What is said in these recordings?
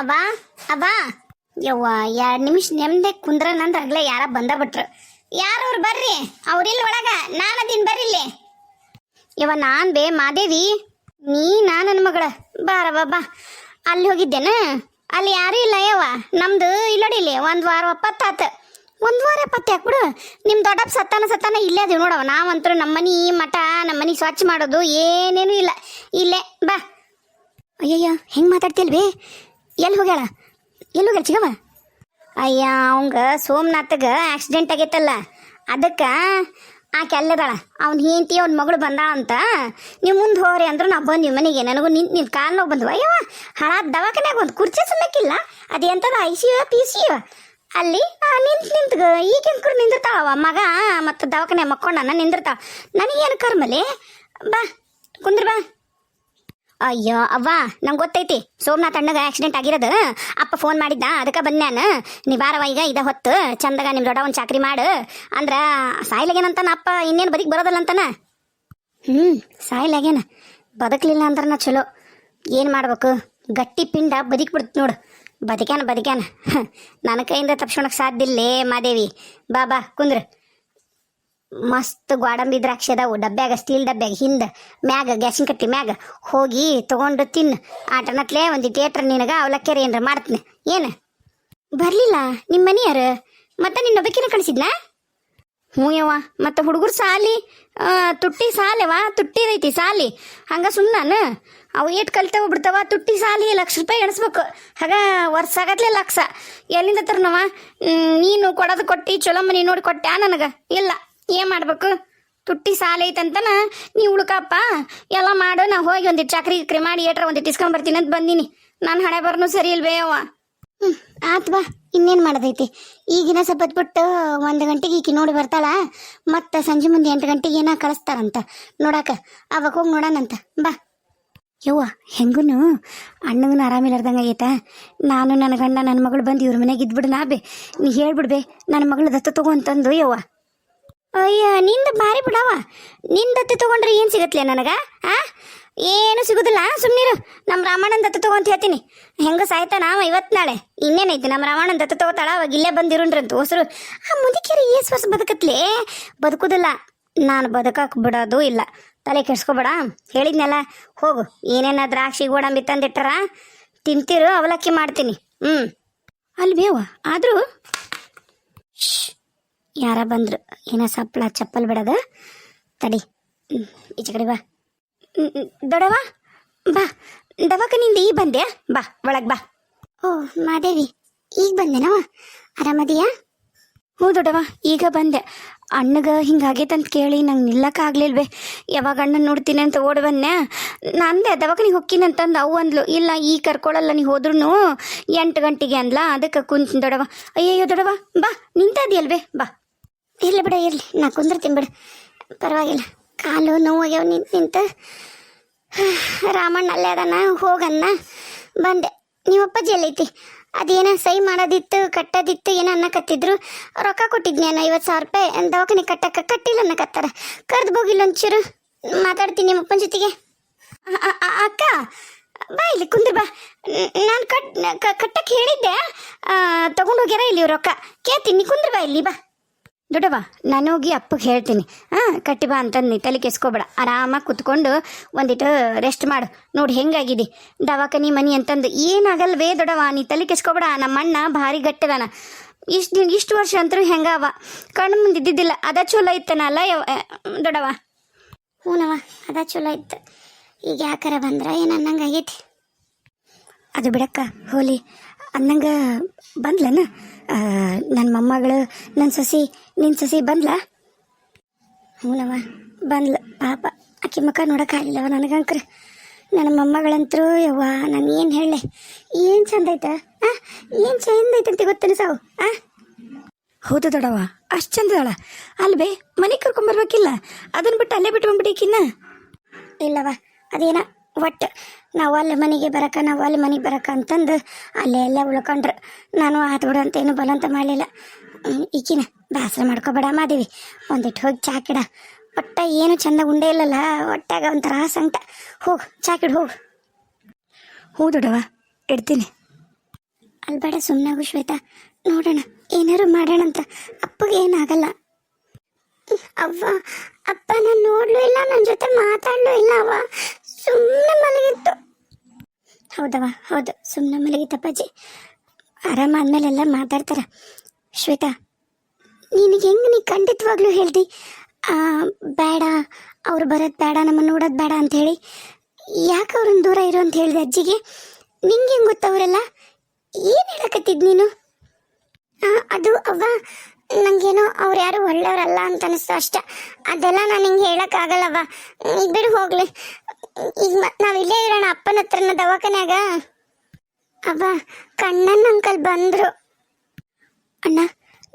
ಅಬ್ಬಾ ಅಬ್ಬಾ. ಯವ್ವ ಎರಡ್ ನಿಮಿಷ ನೆಮ್ಮದಿ ಕುಂದ್ರ ಅಗ್ಲೇ ಯಾರ ಬಂದ ಬಿಟ್ರು. ಯಾರು ಬರ್ರಿ? ಅವ್ರಿಲ್ ಒಳಗ, ನಾನು ಅದೀನಿ ಬರ್ರಿ ಇಲ್ಲಿ. ಯವ್ವ, ನಾನ್ ಬೇ ಮಾದೇವಿ. ನೀ ನಾ ನನ್ನ ಮಗಳ. ಬಾರ ಬಾ ಅಲ್ಲಿ ಹೋಗಿದ್ದೇನ. ಅಲ್ಲಿ ಯಾರು ಇಲ್ಲ ಯವ್ವ. ನಮ್ದು ಇಲ್ಲಿ, ಒಂದ್ ವಾರ ಒಪ್ಪತ್ತಾತ. ಒಂದ್ ವಾರ ಪತ್ತೆ ಹಾಕ್ಬಿಡು ನಿಮ್ ದೊಡ್ಡಪ್ಪ ಸತ್ತಾನ ಸತ್ತಾನ ಇಲ್ಲೇ ಅದೀವಿ ನೋಡವ ನಾವಂತೂ ನಮ್ಮನಿ ಮಠ ನಮ್ಮನಿ ಸ್ವಚ್ಛ ಮಾಡೋದು ಏನೇನು ಇಲ್ಲ. ಇಲ್ಲೇ, ಬಾ. ಅಯ್ಯಯ್ಯ, ಹೆಂಗ್ ಮಾತಾಡ್ತಿಲ್ವೇ ಎಲ್ಲಿ ಹೋಗ್ಯಾಳ? ಎಲ್ಲಿ ಹೋಗ್ಯಾಳ ಚಿಗವ ಅಯ್ಯ, ಅವಂಗ ಸೋಮನಾಥಗ ಆಕ್ಸಿಡೆಂಟ್ ಆಗೈತಲ್ಲ, ಅದಕ್ಕೆ ಆಕೆ ಅಲ್ಲದಾಳ ಅವ್ನ ಹೆಂಡತಿ, ಅವ್ನ ಮಗಳು ಬಂದಾಳ ಅಂತ ನೀವು ಮುಂದೆ ಹೋಗ್ರಿ ಅಂದ್ರೆ ನಾವು ಬಂದ್ವಿ ಮನೆಗೆ. ನನಗೂ ನಿಂತು ನಿಂತು ಕಾಲು ನೋವು ಬಂದ್ವು. ಅಯ್ಯವ ಹಳ ದವಾಖಾನ್ಯಾಗ ಒಂದು ಕುರ್ಚಿ ಸಮೇಕಿಲ್ಲ ಅದು ಎಂಥದ ಐ ಸಿ ಪಿ ಸಿ ಅಲ್ಲಿ ನಿಂತು ನಿಂತು ಈಗ ಕೂಡ ನಿಂದಿರ್ತಾವ ಮಗ ಮತ್ತು ದವಾಖಾನೆ ಮಕ್ಕೊಂಡನ ನಿಂದಿರ್ತಾಳ. ನನಗೇನು ಕರ್ಮಲಿ? ಬಾ, ಕುಂದ್ರ ಬಾ. ಅಯ್ಯೋ, ಅವ್ವ, ನಂಗೆ ಗೊತ್ತೈತಿ. ಸೋಮನಾಥ್ ಅಣ್ಣಗ ಆಕ್ಸಿಡೆಂಟ್ ಆಗಿರೋದು. ಅಪ್ಪ ಫೋನ್ ಮಾಡಿದ್ದ ಅದಕ್ಕೆ ಬಂದೆ ನಾನು. ನೀ ಬಾರವ ಈಗ, ಇದ ಹೊತ್ತು. ಚಂದಗ ನಿಮ್ಮ ದೊಡ್ಡ ಒಂದು ಚಾಕ್ರಿ ಮಾಡು. ಅಂದ್ರೆ, ಸಾಯ್ಲಾಗೇನಂತಾನ ಅಪ್ಪ? ಇನ್ನೇನು ಬದುಕಿ ಬರೋದಲ್ಲ ಅಂತಾನ ಹ್ಞೂ ಸಾಯ್ಲಾಗೇನ. ಬದುಕಲಿಲ್ಲ ಅಂದ್ರೆ ಚಲೋ. ಏನು ಮಾಡ್ಬೇಕು? ಗಟ್ಟಿ ಪಿಂಡ ಬದುಕ್ಬಿಡ್ತು ನೋಡು. ಬದುಕ್ಯಾನ ಬದುಕ್ಯಾನ. ನನ್ನ ಕೈಯಿಂದ ತಪ್ಸ್ಕೊಳಕ್ ಸಾಧ್ಯ ಇಲ್ಲೇ, ಮಾದೇವಿ. ಬಾ ಬಾ, ಕುಂದ್ರ. ಮಸ್ತ್ ಗೋಡಂಬಿ ದ್ರಾಕ್ಷಿ ಅದಾವು ಡಬ್ಬ್ಯಾಗ ಸ್ಟೀಲ್ ಡಬ್ಬ್ಯಾಗ ಹಿಂದ ಮ್ಯಾಗ, ಗ್ಯಾಸಿನ ಕಟ್ಟಿ ಮ್ಯಾಗ ಹೋಗಿ ತಗೊಂಡು ತಿನ್ನು. ಆಟನತ್ಲೆ ಒಂದು ಥಿಯೇಟ್ರ್ ನಿನಗ ಅವಲಕ್ಕೇರಿ ಏನ್ರ ಮಾಡ್ತೀನಿ. ಏನು? ಬರ್ಲಿಲ್ಲ ನಿಮ್ಮ ಮನೆಯಾರು ಮತ್ತೆ ನಿನ್ನ ಒಬ್ಬಕಿನ ಕಳಿಸಿದ್ನಾ? ಹ್ಞೂ ಯವ್ವ, ಮತ್ತೆ ಹುಡುಗರು ಸಾಲಿ ತುಟ್ಟಿ ಸಾಲೆವ? ತುಟ್ಟಿದೈತಿ ಸಾಲಿ. ಹಂಗ ಸುಮ್ಮನ ಅವು ಏಟ್ ಕಲ್ತಾವ ಬಿಡ್ತಾವ, ತುಟ್ಟಿ ಸಾಲಿ ಲಕ್ಷ ರೂಪಾಯಿ ಎಣಿಸ್ಬೇಕು. ಹಾಗ, ವರ್ಷ ಆಗತ್ಲೆ ಲಕ್ಷ. ಎಲ್ಲಿಂದ ತರ್ನವ? ನೀನು ಕೊಡೋದು ಕೊಟ್ಟು, ಚಲೋ ಮನಿ ನೋಡಿ ಕೊಟ್ಟ ನನಗೆ? ಇಲ್ಲ. ಏನ್ ಮಾಡ್ಬೇಕು? ತುಟ್ಟಿ ಸಾಲ ಐತಂತನ ನೀ ಉಳ್ಕಪ್ಪ ಎಲ್ಲ ಮಾಡು, ನಾ ಹೋಗಿ ಒಂದಿಟ್ಟು ಚಾಕ್ರಿ ಗಿಕ್ರಿ ಮಾಡಿ ಏಟ್ರ ಒಂದಿಟ್ಟು ಇಸ್ಕೊಂಡ್ ಬರ್ತೀನಿ ಅಂತ ಬಂದೀನಿ. ನಾನು ಹಣೆ ಬರ್ನು ಸರಿ ಇಲ್ವೇ ಅವ ಹ್ಞೂ ಆತ್ ಬಾ, ಇನ್ನೇನ್ ಮಾಡೋದೈತಿ? ಈಗಿನ ಬಿಟ್ಟು ಒಂದು ಗಂಟೆಗೆ ಈಕಿ ನೋಡಿ ಬರ್ತಾಳ, ಮತ್ತೆ ಸಂಜೆ ಮುಂದೆ ಎಂಟು ಗಂಟೆಗೆ ಏನ ಕಳಿಸ್ತಾರಂತ. ನೋಡಾಕ, ಅವಾಗ ಹೋಗಿ ನೋಡೋಣಂತ ಬಾ. ಯವ್ವ, ಹೆಂಗುನು? ಅಣ್ಣಗನ ಆರಾಮಿಲ್ಲಾರ್ದಂಗೆ ಆಗೈತ? ನಾನು ನನ್ನ ಗಂಡ ನನ್ನ ಮಗಳು ಬಂದು ಇವ್ರ ಮನೆಗೆ ಇದ್ಬಿಡು ನಾ ಬೇ. ನೀ ಹೇಳ್ಬಿಡ್ಬೇ ನನ್ನ ಮಗಳು ದತ್ತು ತಗೋ ಅಂತಂದು ಯವ್ವ. ಅಯ್ಯ, ನಿಂದ ಭಾರಿ ಬಿಡವ ನಿಂದ ದತ್ತು ತಗೊಂಡ್ರೆ ಏನು ಸಿಗತ್ಲೆ ನನಗ, ಆ? ಏನು ಸಿಗುದಿಲ್ಲ ಸುಮ್ಮನಿರು ನಮ್ಮ ರಾಮಣ್ಣನ ದತ್ತು ತಗೊಂತ ಹೇಳ್ತೀನಿ. ಹೆಂಗ ಸಾಯ್ತಾನ ಅವ ಇವತ್ತು ನಾಳೆ. ಇನ್ನೇನೈತಿ ನಮ್ಮ ರಾಮಣ್ಣನ ದತ್ತು ತಗೋತಾಳ, ಅವಾಗ ಇಲ್ಲೇ ಬಂದಿರುಂಡ್ರಂತ ಹೊಸರು. ಆ ಮುದುಕಿಯರು ಏಸ್ ವರ್ಷ ಬದುಕತ್ಲೆ? ಬದುಕುದಿಲ್ಲ. ನಾನು ಬದುಕಕ್ ಬಿಡೋದು ಇಲ್ಲ. ತಲೆ ಕೆಡ್ಸ್ಕೊಬೇಡ. ಹೇಳಿದ್ನಲ್ಲ, ಹೋಗು. ಏನೇನ ದ್ರಾಕ್ಷಿ, ಗೋಡಂಬಿ ತಂದಿಟ್ಟಾರ, ತಿಂತಿರು, ಅವಲಕ್ಕಿ ಮಾಡ್ತೀನಿ. ಹ್ಞೂ ಬೇವ ಆದರೂ? ಯಾರ ಬಂದ್ರು? ಏನ ಸಪ್ಪಳ ಚಪ್ಪಲ್ ಬಿಡದ? ತಡಿ. ಈಚೆ ಕಡೆ ಬಾ. ದೊಡವ ಬಾ. ದವಾಖಾನಿಂದ ಈಗ ಬಂದೆ. ಬಾ, ಒಳಗ್ ಬಾ. ಓ, ಮಾದೇವಿ, ಈಗ ಬಂದೆನವ ಆರಾಮದಿಯಾ? ಹ್ಞೂ ದೊಡ್ಡವ ಈಗ ಬಂದೆ. ಅಣ್ಣಗ ಹಿಂಗಾಗೈತಂತ ಕೇಳಿ ನಂಗೆ ನಿಲ್ಲಕ್ಕಾಗ್ಲಿಲ್ವೇ ಯಾವಾಗ ಅಣ್ಣನ ನೋಡ್ತೀನಿ ಅಂತ ಓಡಿ ಬಂದೆ. ನಂದೆ, ದವಾಖಾನಿಗೆ ಹೊಕ್ಕಿನ ಅಂತಂದು ಅವು ಅಂದ್ಲು. ಇಲ್ಲ ಈ ಕರ್ಕೊಳಲ್ಲ ನೀ ಹೋದ್ರೂ ಎಂಟು ಗಂಟೆಗೆ ಅಂದ್ಲ. ಅದಕ್ಕೆ ಕುಂತ ದೊಡವ ಅಯ್ಯಯ್ಯೋ ದೊಡವ ಬಾ, ನಿಂತದಿಯಲ್ವೇ? ಬಾ. ಇರ್ಲಿ ಬಿಡು, ಇರಲಿ. ನಾ ಕುಂದಿರ್ತೀನಿ ಬಿಡು. ಪರವಾಗಿಲ್ಲ. ಕಾಲು ನೋವಾಗ್ಯಾವ ನಿಂತು ನಿಂತು. ರಾಮಣ್ಣ ಅಲ್ಲೇ ಅದನ್ನ ಹೋಗನ್ನ ಬಂದೆ. ನೀವಪ್ಪಾಜಿ ಎಲ್ಲೈತಿ? ಅದೇನ ಸೈ ಮಾಡೋದಿತ್ತು, ಕಟ್ಟೋದಿತ್ತು, ಏನೋ ಅನ್ನಕತ್ತಿದ್ರು? ರೊಕ್ಕ ಕೊಟ್ಟಿದ್ನೇನ ಐವತ್ತು ಸಾವಿರ ರೂಪಾಯಿ? ದವಾಖಾನೆ ಕಟ್ಟಕ್ಕೆ ಕಟ್ಟಿಲ್ಲ ಅನ್ನಕತ್ತಾರ. ಕರ್ದು ಹೋಗಿಲ್ಲ ಒಂಚೂರು. ಮಾತಾಡ್ತೀನಿ ನಿಮ್ಮ ಅಪ್ಪನ ಜೊತೆಗೆ. ಅಕ್ಕ, ಬಾ ಇಲ್ಲಿ, ಕುಂದ್ರ ಬಾ. ನಾನು ಕಟ್ ಕಟ್ಟಕ್ಕೆ ಹೇಳಿದ್ದೆ. ತಗೊಂಡೋಗ್ಯಾರ ಇಲ್ಲಿ ರೊಕ್ಕ. ಕೇಳ್ತೀನಿ ಕುಂದ್ರ ಬಾ ಇಲ್ಲಿ, ಬಾ. ದೊಡ್ಡವ ನಾನು ಹೋಗಿ ಅಪ್ಪಗೆ ಹೇಳ್ತೀನಿ. ಹಾಂ ಕಟ್ಟಿ ಬಾ ಅಂತಂದು ನೀ ತಲೆ ಕೆಸ್ಕೋಬೇಡ. ಆರಾಮಾಗಿ ಕುತ್ಕೊಂಡು ಒಂದಿಟ್ಟು ರೆಸ್ಟ್ ಮಾಡು. ನೋಡಿ ಹೆಂಗಾಗಿದೆ. ದವಾಖಾನಿ ಮನಿ ಅಂತಂದು ಏನಾಗಲ್ವೇ ದೊಡ್ಡವ ನೀ ತಲೆ ಕೆಸ್ಕೋಬೇಡ. ನಮ್ಮ ಅಣ್ಣ ಭಾರಿ ಗಟ್ಟದಾನ. ಇಷ್ಟು ದಿನ, ಇಷ್ಟು ವರ್ಷ ಅಂತರೂ ಹೆಂಗವ? ಕಣ್ಣು ಮುಂದೆ ಇದ್ದಿದ್ದಿಲ್ಲ ಅದ ಚಲೋ ಇತ್ತನಲ್ಲ ಯವ್ ದೊಡ್ಡವ ಹ್ಞೂನವ ಅದ ಚಲೋ ಇತ್ತು. ಈಗ ಯಾಕಾರ ಬಂದ್ರೆ, ಏನು ಅನ್ನಂಗೆ ಆಗೈತಿ? ಅದು ಬಿಡಕ್ಕ, ಹೋಲಿ. ಅನ್ನಂಗೆ ಬಂದ್ಲನ? ನನ್ನ ಮೊಮ್ಮಗಳು ನನ್ನ ಸಸಿ ನಿನ್ನ ಸಸಿ ಬಂದ್ಲಾ? ಹ್ಞೂನವ ಬಂದ್ಲ. ಪಾಪ ಆಕಿ ಮುಖ ನೋಡೋಕ್ಕಾಗಲಿಲ್ಲವ ನನಗಂಕ್ರ. ನನ್ನ ಮೊಮ್ಮಗಳಂತರೂ ಯವ್ವ ನಾನು ಏನು ಹೇಳಲೆ? ಏನು ಚಂದ ಐತ? ಆ ಏನು ಚಂದ ಐತಂತ ಗೊತ್ತೇನೆ ಸಾವು? ಆ? ಹೌದು ದೊಡವ ಅಷ್ಟು ಚಂದದಳ ಅಲ್ವೇ ಮನೆಗೆ ಕರ್ಕೊಂಬರ್ಬೇಕಿಲ್ಲ ಅದನ್ನು ಬಿಟ್ಟು ಅಲ್ಲೇ ಬಿಟ್ಟು ಬಂದ್ಬಿಟ್ಟಿಕ್ಕಿನ್ನ ಇಲ್ಲವ ಅದೇನ ಒಟ್ಟು ನಾವು ಅಲ್ಲಿ ಮನೆಗೆ ಬರಕ, ನಾವು ಅಲ್ಲಿ ಮನೆಗೆ ಬರಕ ಅಂತಂದು ಅಲ್ಲೇ ಎಲ್ಲ ಉಳ್ಕೊಂಡ್ರು. ನಾನು ಆತು ಬಿಡು ಅಂತ ಏನು ಬಲಂತ ಮಾಡಲಿಲ್ಲ. ಈಕಿನ ಬೇಸರ ಮಾಡ್ಕೊಬೇಡ ಮಾದೇವಿ. ಒಂದಿಟ್ಟು ಹೋಗಿ ಚಾಕಿಡ ಒಟ್ಟ ಏನು ಚಂದ ಉಂಡೆ ಇಲ್ಲಲ್ಲ, ಒಟ್ಟಾಗ ಒಂಥರ ಸಂಕಟ ಹೋಗು ಚಾಕಿಡು ಹೋಗು. ಹ್ಞೂ ದೊಡವ ಇಡ್ತೀನಿ. ಅಲ್ಬೇಡ ಸುಮ್ಮನಾಗು ಶ್ವೇತಾ. ನೋಡೋಣ, ಏನಾರು ಮಾಡೋಣ ಅಂತ ಅಪ್ಪಗೆ ಏನಾಗಲ್ಲ. ಅವ್ವ ಅಪ್ಪ ನಾನು ನೋಡ್ಲೂ ಇಲ್ಲ ನನ್ನ ಜೊತೆ ಮಾತಾಡ್ಲೂ ಇಲ್ಲ ಅವ್ವ. ಸುಮ್ಮನೆ ಮಲಗಿತ್ತು ಹೌದವ ಹೌದು ಸುಮ್ಮನೆ ಮಲಗಿತ್ತಪ್ಪಾಜಿ ಆರಾಮಾದ್ಮೇಲೆಲ್ಲ ಮಾತಾಡ್ತಾರ. ಶ್ವೇತಾ, ನಿನಗೆ ಹೆಂಗೆ ನೀ ಖಂಡಿತವಾಗ್ಲೂ ಹೇಳ್ದಿ? ಬೇಡ, ಅವ್ರು ಬರೋದು ಬೇಡ, ನಮ್ಮನ್ನು ನೋಡೋದು ಬೇಡ ಅಂತ ಹೇಳಿ. ಯಾಕೆ ಅವ್ರನ್ನ ದೂರ ಇರೋ ಅಂತ ಹೇಳಿದೆ ಅಜ್ಜಿಗೆ? ನಿಂಗೆ ಹೆಂಗೆ ಗೊತ್ತವರೆಲ್ಲ ಏನು ಹೇಳಕತ್ತಿದ್ ನೀನು? ಅದು ಅವ್ವ ನಂಗೇನೋ ಅವ್ರು ಯಾರು ಒಳ್ಳೆಯವರಲ್ಲ ಅಂತ ಅನಿಸ್ತು ಅಷ್ಟೆ. ಅದೆಲ್ಲ ನಾನು ಹಿಂಗೆ ಹೇಳಕ್ಕಾಗಲ್ಲವ್ವ ಈಗ ಬಿಡು ಹೋಗ್ಲಿ. ಈಗ ಮತ್ತೆ ನಾವು ಇಲ್ಲೇ ಇರೋಣ ಅಪ್ಪನ ಹತ್ರನ ದವಾಖಾನ್ಯಾಗ. ಅವ ಕಣ್ಣನ್ ಅಂಕಲ್ ಬಂದ್ರು. ಅಣ್ಣ,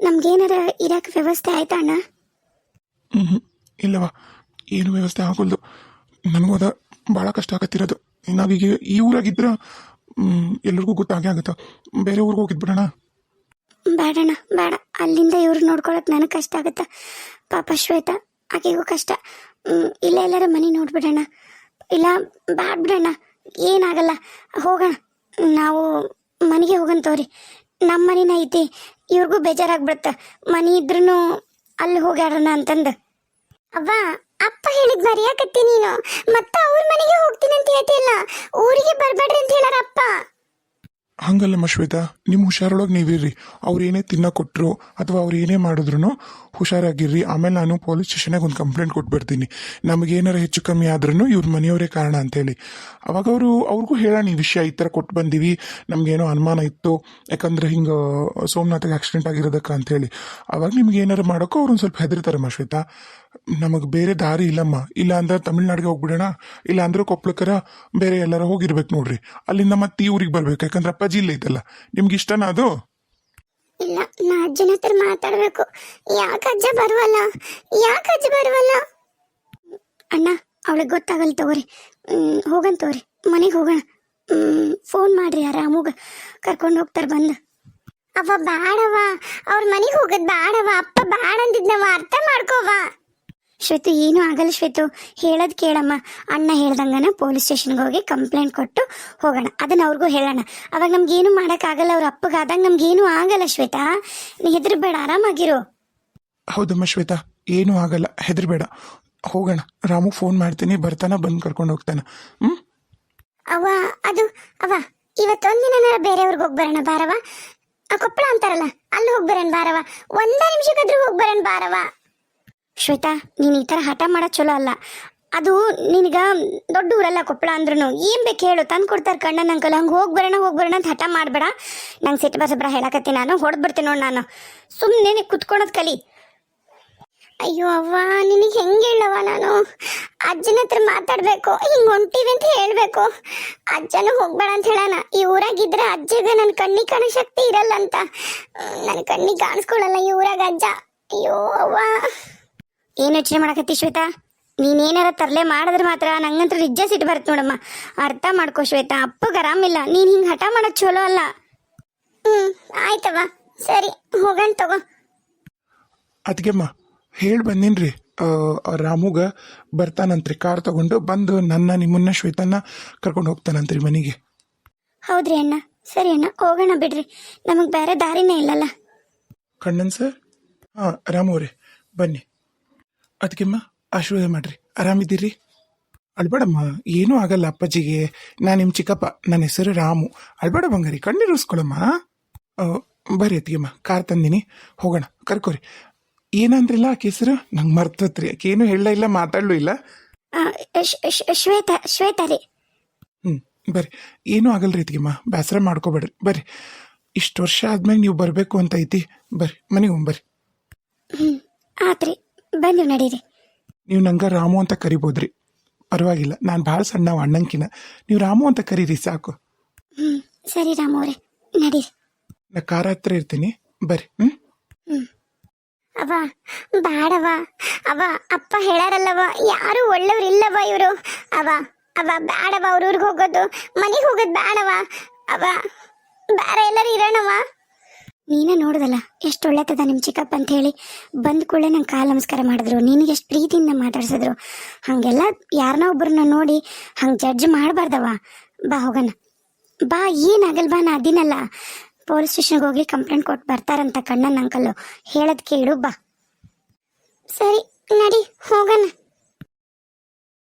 ನಮ್ಗೇನಾರ ಇರಕ್ಕೆ ವ್ಯವಸ್ಥೆ ಆಯ್ತಾ ಅಣ್ಣ? ಹ್ಞೂ ಇಲ್ಲವ ಏನು ವ್ಯವಸ್ಥೆ ಆಗೋಲ್ದು. ನನಗೂ ಅದ ಭಾಳ ಕಷ್ಟ ಆಗತ್ತಿರೋದು. ನಾವೀಗ ಈ ಊರಾಗಿದ್ರೆ ಎಲ್ಲರಿಗೂ ಗೊತ್ತಾಗೇ ಆಗುತ್ತೆ? ಬೇರೆ ಊರಿಗೆ ಹೋಗಿದ್ಬಿಡೋಣ? ಬೇಡಣ್ಣ ಬೇಡ. ಅಲ್ಲಿಂದ ಇವ್ರು ನೋಡ್ಕೊಳಕ್ ನನಗೆ ಕಷ್ಟ ಆಗುತ್ತ. ಪಾಪ ಶ್ವೇತ, ಆಕೆಗೂ ಕಷ್ಟ. ಇಲ್ಲ ಎಲ್ಲರ ಮನೆ ನೋಡ್ಬಿಡೋಣ. ಇಲ್ಲ, ಬ್ಯಾಡ್ ಏನಾಗಲ್ಲ. ಹೋಗೋಣ. ನಾವು ಮನೆಗೆ ತೋರಿ. ನಮ್ಮ ಮನೇನ ಐತಿ. ಇವ್ರಿಗೂ ಬೇಜಾರಾಗ್ಬಿಡುತ್ತೆ. ಮನೆ ಇದ್ರೂ ಅಲ್ಲಿ ಹೋಗ್ಯಾಡೋಣ ಅಂತಂದು. ಅವ್ವ, ಅಪ್ಪ ಹೇಳಿದ್ ಮರ್ಯಾಕತ್ತಿ ನೀನು. ಮತ್ತ ಅವ್ರ ಮನೆಗೆ ಹೋಗ್ತೀನಿ ಅಂತ ಹೇಳ್ತಿಲ್ಲ. ಊರಿಗೆ ಬರ್ಬೇಡ್ರಿ ಅಂತ ಹೇಳಾರ ಅಪ್ಪ ಹಂಗಲ್ಲಮ್ಮ ಶ್ವೇತಾ ನಿಮ್ಮ ಹುಷಾರೊಳಗೆ ನೀವಿರ್ರಿ. ಅವ್ರು ಏನೇ ತಿನ್ನ ಕೊಟ್ಟರು ಅಥವಾ ಅವ್ರು ಏನೇ ಮಾಡಿದ್ರು ಹುಷಾರಾಗಿರ್ರಿ. ಆಮೇಲೆ ನಾನು ಪೊಲೀಸ್ ಸ್ಟೇಷನ್ಗೆ ಒಂದು ಕಂಪ್ಲೇಂಟ್ ಕೊಟ್ಬಿಡ್ತೀನಿ. ನಮಗೇನಾರ ಹೆಚ್ಚು ಕಮ್ಮಿ ಆದ್ರೂ ಇವ್ರ ಮನೆಯವರೇ ಕಾರಣ ಅಂತೇಳಿ. ಅವಾಗ ಅವರು, ಅವ್ರಿಗೂ ಹೇಳೋಣ ಈ ವಿಷಯ, ಈ ಥರ ಕೊಟ್ಟು ಬಂದೀವಿ, ನಮಗೇನೋ ಅನುಮಾನ ಇತ್ತು, ಯಾಕಂದ್ರೆ ಹಿಂಗೆ, ಸೋಮನಾಥಗೆ ಆಕ್ಸಿಡೆಂಟ್ ಆಗಿರೋದಕ್ಕೆ ಅಂತೇಳಿ. ಅವಾಗ ನಿಮ್ಗೆ ಏನಾರು ಮಾಡೋಕ್ಕೋ ಒಂದು ಸ್ವಲ್ಪ ಹೆದರ್ತಾರೆ ಶ್ವೇತಾ ನಮಗೆ ಬೇರೆ ದಾರಿ ಇಲ್ಲಮ್ಮ. ಇಲ್ಲ ಅಂದ್ರೆ ತಮಿಳ್ನಾಡಿಗೆ ಹೋಗ್ಬಿಡೋಣ. ಇಲ್ಲ ಅಂದ್ರೆ ಕೊಪ್ಪಳಕ್ಕರ ಬೇರೆ ಎಲ್ಲರೂ ಹೋಗಿರ್ಬೇಕು ನೋಡ್ರಿ. ಅಲ್ಲಿಂದ ಮತ್ತೆ ಈ ಊರಿಗೆ ಬರ್ಬೇಕು. ಯಾಕಂದ್ರೆ ಅಪ್ಪಾಜಿ ಇಲ್ಲ ಐತಲ್ಲ. ನಿಮ್ಗೆ ಇಷ್ಟನಾ ಅದು? ಇಲ್ಲ, ನಾ ಅಜ್ಜನ ಹತ್ರ ಮಾತಾಡ್ಬೇಕು. ಯಾಕೆ ಅಜ್ಜ ಬರುವಲ್ಲ? ಯಾಕೆ ಅಜ್ಜ ಬರುವಲ್ಲ? ಅಣ್ಣ, ಅವಳಿಗೆ ಗೊತ್ತಾಗಲ್ಲ ತಗೋರಿ. ಹೋಗನ್ ತಗೋರಿ. ಮನೆಗೆ ಹೋಗೋಣ. ಫೋನ್ ಮಾಡ್ರಿ ರಾಮುಗ ಕರ್ಕೊಂಡು ಹೋಗ್ತಾರೆ ಬಂದು. ಅವ ಬ್ಯಾಡವ ಅವ್ರ ಮನೆಗೆ ಹೋಗೋದು ಬ್ಯಾಡವ ಅಪ್ಪ ಬ್ಯಾಡ ಅಂದಿದ್ನವ ಅರ್ಥ ಮಾಡ್ಕೋವ ಶ್ವೇತು ಏನೂ ಆಗಲ್ಲ ಶ್ವೇತು. ಹೇಳೋದು ಕೇಳಮ್ಮ. ಅಣ್ಣ ಹೇಳ್ದಂಗನ ಪೊಲೀಸ್ ಸ್ಟೇಷನ್ಗೆ ಹೋಗಿ ಕಂಪ್ಲೇಂಟ್ ಕೊಟ್ಟು ಹೋಗೋಣ. ಅದನ್ನ ಅವ್ರಿಗೂ ಹೇಳೋಣ. ಅವಾಗ ನಮ್ಗೇನು ಮಾಡೋಕ್ಕಾಗಲ್ಲ. ಅವ್ರ ಅಪ್ಪಗಾದಾಗ ನಮ್ಗೇನು ಆಗಲ್ಲ ಶ್ವೇತಾ. ನೀ ಹೆದರ್ಬೇಡ ಆರಾಮಾಗಿರು. ಹೌದಮ್ಮ ಶ್ವೇತಾ ಏನೂ ಆಗಲ್ಲ. ಹೆದರ್ಬೇಡ. ಹೋಗೋಣ. ರಾಮು ಫೋನ್ ಮಾಡ್ತೀನಿ. ಬರ್ತಾನ ಬಂದು ಕರ್ಕೊಂಡು ಹೋಗ್ತಾನ. ಹ್ಞೂ ಅವ ಅದು ಅವ ಇವತ್ತೊಂದಿನ ಬೇರೆಯವ್ರಿಗೆ ಹೋಗಿ ಬರೋಣ ಬಾರವ ಆ ಕೊಪ್ಪಳ ಅಂತಾರಲ್ಲ ಅಲ್ಲಿ ಹೋಗಿ ಬರೋಣ ಬಾರವ ಒಂದೇ ನಿಮಿಷಕ್ಕಾದ್ರೂ ಹೋಗಿ ಬರೋಣ ಬಾರವ ಶ್ವೇತಾ, ನೀನು ಈ ಥರ ಹಠ ಮಾಡೋ ಚಲೋ ಅಲ್ಲ. ಅದು ನಿನಗೆ ದೊಡ್ಡ ಊರಲ್ಲ ಕೊಪ್ಪಳ ಅಂದ್ರೂ ಏನು ಬೇಕು ಹೇಳು, ತಂದು ಕೊಡ್ತಾರೆ ಕಣ್ಣನ ಅಂಕಲ್. ಹಂಗೆ ಹೋಗಿ ಬರೋಣ ಅಂತ ಹಠ ಮಾಡಬೇಡ. ನಂಗೆ ಸಿಟ್ಟು ಬಸಬ್ರ ಹೇಳಕತ್ತಿ ನಾನು. ಹೊಡೆದು ಬರ್ತೀನಿ ನೋಡಿ ನಾನು. ಸುಮ್ಮನೆ ಕುತ್ಕೊಳೋದು ಕಲಿ. ಅಯ್ಯೋ ಅವ್ವ, ನಿನಗೆ ಹೆಂಗೆ ಹೇಳವ ನಾನು? ಅಜ್ಜನ ಹತ್ರ ಮಾತಾಡಬೇಕು, ಹಿಂಗೆ ಹೊಂಟೀವಿ ಅಂತ ಹೇಳಬೇಕು. ಅಜ್ಜನು ಹೋಗ್ಬೇಡ ಅಂತ ಹೇಳೋಣ ಈ ಊರಾಗಿದ್ರೆ ಅಜ್ಜಗೆ ನನ್ನ ಕಣ್ಣಿಗೆ ಕಾಣೋ ಶಕ್ತಿ ಇರಲ್ಲ ಅಂತ ನನ್ನ ಕಣ್ಣಿಗೆ ಕಾಣಿಸ್ಕೊಳ್ಳಲ್ಲ ಈ ಊರಾಗ ಅಜ್ಜ. ಅಯ್ಯೋ ಅವ್ವ. ಏನು ಯೋಚನೆ ಮಾಡಕತ್ತಿ ಶ್ವೇತಾ? ನೀನೇನಾರ ತರಲೆ ಮಾಡಿದ್ರೆ ಮಾತ್ರ ನಂಗಂತೂ ನಿಜ ಸಿಟ್ಟು ಬರುತ್ತೆ ನೋಡಮ್ಮ. ಅರ್ಥ ಮಾಡ್ಕೋ ಶ್ವೇತಾ ಅಪ್ಪಗೆ ಆರಾಮಿಲ್ಲ ನೀನು ಹಿಂಗೆ ಹಠ ಮಾಡೋದು ಚಲೋ ಅಲ್ಲ. ಹ್ಞೂ ಆಯ್ತವ ಸರಿ ಹೋಗಣ ತಗೋ. ಅದಕ್ಕೆಮ್ಮ ಹೇಳಿ ಬಂದಿನ್ರಿ. ರಾಮುಗ ಬರ್ತಾನಂತ್ರಿ. ಕಾರ್ ತಗೊಂಡು ಬಂದು ನನ್ನ ನಿಮ್ಮನ್ನ ಶ್ವೇತನ್ನ ಕರ್ಕೊಂಡು ಹೋಗ್ತಾನಂತ್ರಿ ಮನೆಗೆ. ಹೌದ್ರಿ ಅಣ್ಣ. ಸರಿ ಅಣ್ಣ ಹೋಗೋಣ ಬಿಡ್ರಿ. ನಮಗೆ ಬೇರೆ ದಾರಿನೇ ಇಲ್ಲಲ್ಲ. ಕಣ್ಣನ್ ಸರ್? ಹಾಂ ರಾಮು ಅವರೇ ಬನ್ನಿ. ಅದಕ್ಕೆಮ್ಮ ಆಶೀರ್ವಾದ ಮಾಡ್ರಿ. ಆರಾಮಿದ್ದೀರಿ? ಅಳ್ಬೇಡಮ್ಮ ಏನೂ ಆಗಲ್ಲ ಅಪ್ಪಾಜಿಗೆ. ನಾನು ನಿಮ್ಮ ಚಿಕ್ಕಪ್ಪ ನನ್ನ ಹೆಸರು ರಾಮು. ಅಳ್ಬೇಡ ಬಂಗಾರಿ ಕಣ್ಣೀರಿಸ್ಕೊಳಮ್ಮ ಬರ್ರಿ ಅತ್ತಿಗೆಮ್ಮ ಕಾರ್ ತಂದಿನಿ. ಹೋಗೋಣ ಕರ್ಕೋರಿ. ಏನಂದ್ರಿಲ್ಲ ಆಕೆ ಹೆಸರು? ನಂಗೆ ಮರ್ತತ್ರಿ. ಆಕೆ ಏನು ಹೇಳಲ್ಲ ಇಲ್ಲ ಮಾತಾಡ್ಲೂ ಇಲ್ಲ. ಶ್ವೇತ ಶ್ವೇತ ಶ್- ಶ್ವೇತಾ ಶ್ವೇತಾ ರೀ. ಹ್ಞೂ ಬರ್ರಿ. ಏನೂ ಆಗಲ್ರಿ ಅತ್ತಿಗೆಮ್ಮ ಬೇಸರ ಮಾಡ್ಕೋಬೇಡ್ರಿ. ಬರ್ರಿ. ಇಷ್ಟು ವರ್ಷ ಆದ್ಮೇಲೆ ನೀವು ಬರಬೇಕು ಅಂತ ಐತಿ. ಬರ್ರಿ ಮನೆಗೆ ಹೋಗಿ ಬರ್ರಿ. ಹ್ಞೂ ಆತ್ರಿ. ಬಂದಿವ್ ನಡೀರಿ. ನೀವು ನಂಗೆ ರಾಮು ಅಂತ ಕರಿಬೋದ್ರಿ. ಪರವಾಗಿಲ್ಲ ನಾನು ಭಾಳ ಸಣ್ಣ ಅಣ್ಣಂಕಿನ. ನೀವು ರಾಮು ಅಂತ ಕರೀರಿ ಸಾಕು. ಹ್ಞೂ ಸರಿ ರಾಮು ಅವರೇ ನಡೀರಿ. ನಾ ಕಾರ ಹತ್ರ ಇರ್ತೀನಿ ಬರ್ರಿ ಹ್ಞೂ ಅವ ಬಾಡವ ಅವ ಅಪ್ಪ ಹೇಳಾರಲ್ಲವ ಯಾರು ಒಳ್ಳೆಯವ್ರಿಲ್ಲವ ಇವರು. ಅವ ಅವ ಬ್ಯಾಡವ ಅವ್ರ ಊರಿಗೆ ಹೋಗೋದು ಮನೆಗೆ ಹೋಗೋದು ಬ್ಯಾಡವ ಅವ ಬೇರೆ ಎಲ್ಲರೂ ಇರೋಣವ ನೀನೇ ನೋಡ್ದಲ್ಲ, ಎಷ್ಟು ಒಳ್ಳೆತದ ನಿಮ್ಮ ಚಿಕ್ಕಪ್ಪ ಅಂತ ಹೇಳಿ. ಬಂದ ಕೂಡಲೇ ನಂಗೆ ಕಾಲು ನಮಸ್ಕಾರ ಮಾಡಿದ್ರು. ನಿನಗೆ ಎಷ್ಟು ಪ್ರೀತಿಯಿಂದ ಮಾತಾಡ್ಸಿದ್ರು. ಹಾಗೆಲ್ಲ ಯಾರನ್ನ ಒಬ್ಬರನ್ನ ನೋಡಿ ಹಂಗೆ ಜಡ್ಜ್ ಮಾಡಬಾರ್ದವ ಬಾ ಹೋಗೋಣ. ಬಾ, ಏನಾಗಲ್ ಬಾ ನಾ ಅದಿನಲ್ಲ. ಪೊಲೀಸ್ ಸ್ಟೇಷನ್ಗೆ ಹೋಗಿ ಕಂಪ್ಲೇಂಟ್ ಕೊಟ್ಟು ಬರ್ತಾರಂತ ಕಣ್ಣನ ಅಂಕಲ್ಲು ಹೇಳದ್ ಕೇಳು, ಬಾ. ಸರಿ, ನಡಿ